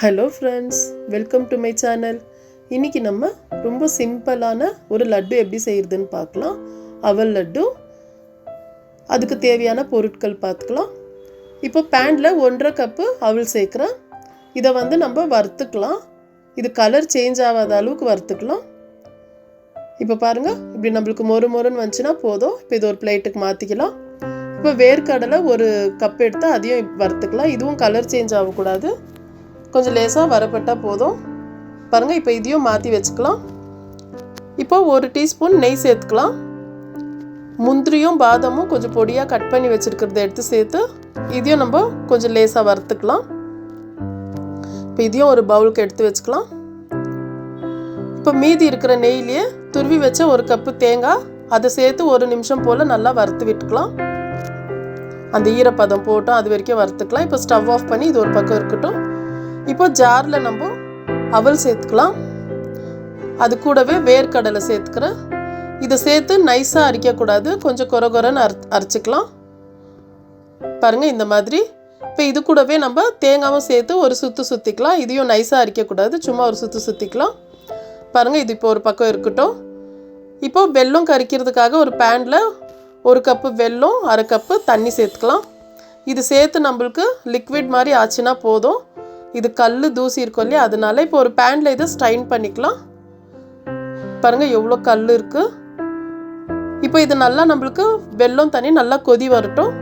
Hello friends welcome to my channel இன்றைக்கி நம்ம ரொம்ப சிம்பிளான ஒரு லட்டு எப்படி செய்கிறதுன்னு பார்க்கலாம். அவல் லட்டு அதுக்கு தேவையான பொருட்கள் பார்த்துக்கலாம். இப்போ பேனில் ஒன்றரை கப்பு அவல் சேர்க்குறேன். இதை வந்து நம்ம வறுத்துக்கலாம். இது கலர் சேஞ்ச் ஆகாத அளவுக்கு வறுத்துக்கலாம். இப்போ பாருங்கள் இப்படி நம்மளுக்கு மொறு மொறுன்னு வந்துச்சுன்னா போதும். இப்போ இது ஒரு பிளேட்டுக்கு மாற்றிக்கலாம் இப்போ வேர்க்கடலை ஒரு கப் எடுத்து அதையும் வறுத்துக்கலாம். இதுவும் கலர் சேஞ்ச் ஆகக்கூடாது. கொஞ்சம் லேசாக வரப்பட்டால் போதும். பாருங்கள் இப்போ இதையும் மாற்றி வச்சுக்கலாம். இப்போ ஒரு டீஸ்பூன் நெய் சேர்த்துக்கலாம். முந்திரியும் பாதமும் கொஞ்சம் பொடியாக கட் பண்ணி வச்சுருக்கிறத எடுத்து சேர்த்து இதையும் நம்ம கொஞ்சம் லேசாக வறுத்துக்கலாம். இப்போ இதையும் ஒரு பவுலுக்கு எடுத்து வச்சுக்கலாம். இப்போ மீதி இருக்கிற நெய்லேயே துருவி வச்ச ஒரு கப்பு தேங்காய் அதை சேர்த்து ஒரு நிமிஷம் போல் நல்லா வறுத்து விட்டுக்கலாம். அந்த ஈரப்பதம் போட்டோம் அது வரைக்கும் வறுத்துக்கலாம். இப்போ ஸ்டவ் ஆஃப் பண்ணி இது ஒரு பக்கம் இருக்கட்டும். இப்போ ஜாரில் நம்ம அவல் சேர்த்துக்கலாம். அது கூடவே வேர்க்கடலை சேர்த்துக்கிறேன் இதை சேர்த்து நைஸாக அரிக்கக்கூடாது. கொஞ்சம் கொர கொரன்னு அரை அரைச்சிக்கலாம். பாருங்கள் இந்த மாதிரி. இப்போ இது கூடவே நம்ம தேங்காவும் சேர்த்து ஒரு சுற்று சுற்றிக்கலாம் இதையும் நைஸாக அரிக்கக்கூடாது. சும்மா ஒரு சுற்று சுற்றிக்கலாம் பாருங்கள் இது இப்போ ஒரு பக்கம் இருக்கட்டும். இப்போ வெல்லம் கறிக்கிறதுக்காக ஒரு பேனில் ஒரு கப்பு வெல்லம் அரை கப்பு தண்ணி சேர்த்துக்கலாம். இது சேர்த்து நம்மளுக்கு லிக்விட் மாதிரி ஆச்சுன்னா போதும். இது கல் தூசி இருக்கும் இல்லையா? அதனால இப்போ ஒரு பேனில் இதை ஸ்ட்ரைன் பண்ணிக்கலாம். பாருங்கள் எவ்வளோ கல் இருக்குது இப்போ இது நல்லா நம்மளுக்கு வெல்லம் தண்ணி நல்லா கொதி வரட்டும்.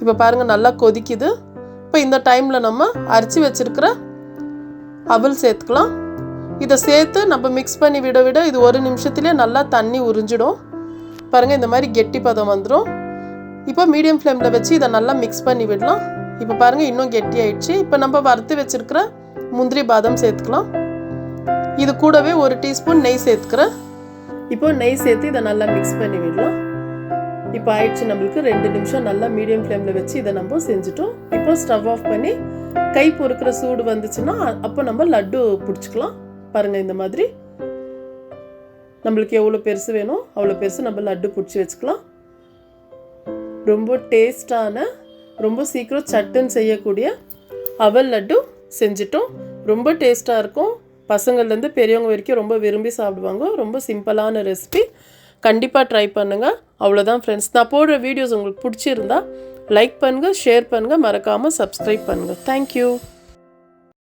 இப்போ பாருங்கள் நல்லா கொதிக்குது. இப்போ இந்த டைமில் நம்ம அரைச்சி வச்சுருக்கிற அவல் சேர்த்துக்கலாம். இதை சேர்த்து நம்ம மிக்ஸ் பண்ணி விட விட இது ஒரு நிமிஷத்துலேயே நல்லா தண்ணி உறிஞ்சிடும். பாருங்கள் இந்த மாதிரி கெட்டி பதம் வந்துடும் இப்போ மீடியம் ஃப்ளேமில் வச்சு இதை நல்லா மிக்ஸ் பண்ணி விடலாம். இப்போ பாருங்கள் இன்னும் கெட்டி ஆயிடுச்சு இப்போ நம்ம வறுத்து வச்சிருக்கிற முந்திரி பாதம் சேர்த்துக்கலாம். இது கூடவே ஒரு டீஸ்பூன் நெய் சேர்த்துக்கிறேன் இப்போ நெய் சேர்த்து இதை நல்லா மிக்ஸ் பண்ணி விடலாம். இப்போ ஆயிடுச்சு நம்மளுக்கு ரெண்டு நிமிஷம் நல்லா மீடியம் ஃப்ளேமில் வச்சு இதை நம்ம செஞ்சுட்டோம். இப்போ ஸ்டவ் ஆஃப் பண்ணி கை பொறுக்கிற சூடு வந்துச்சுன்னா அப்போ நம்ம லட்டு பிடிச்சிக்கலாம். பாருங்கள் இந்த மாதிரி. நம்மளுக்கு எவ்வளோ பெருசு வேணும் அவ்வளோ பெருசு நம்ம லட்டு பிடிச்சி வச்சுக்கலாம். ரொம்ப டேஸ்டான ரொம்ப சீக்கிரம் சட்டுன்னு செய்யக்கூடிய அவல் லட்டு செஞ்சிட்டோம். ரொம்ப டேஸ்ட்டாக இருக்கும். பசங்கள்லேருந்து பெரியவங்க வரைக்கும் ரொம்ப விரும்பி சாப்பிடுவாங்க. ரொம்ப சிம்பிளான ரெசிபி. கண்டிப்பாக ட்ரை பண்ணுங்கள் அவ்வளோதான் ஃப்ரெண்ட்ஸ் நான் போடுற வீடியோஸ் உங்களுக்கு பிடிச்சிருந்தா லைக் பண்ணுங்கள் ஷேர் பண்ணுங்கள் மறக்காமல் சப்ஸ்கிரைப் பண்ணுங்கள் தேங்க்யூ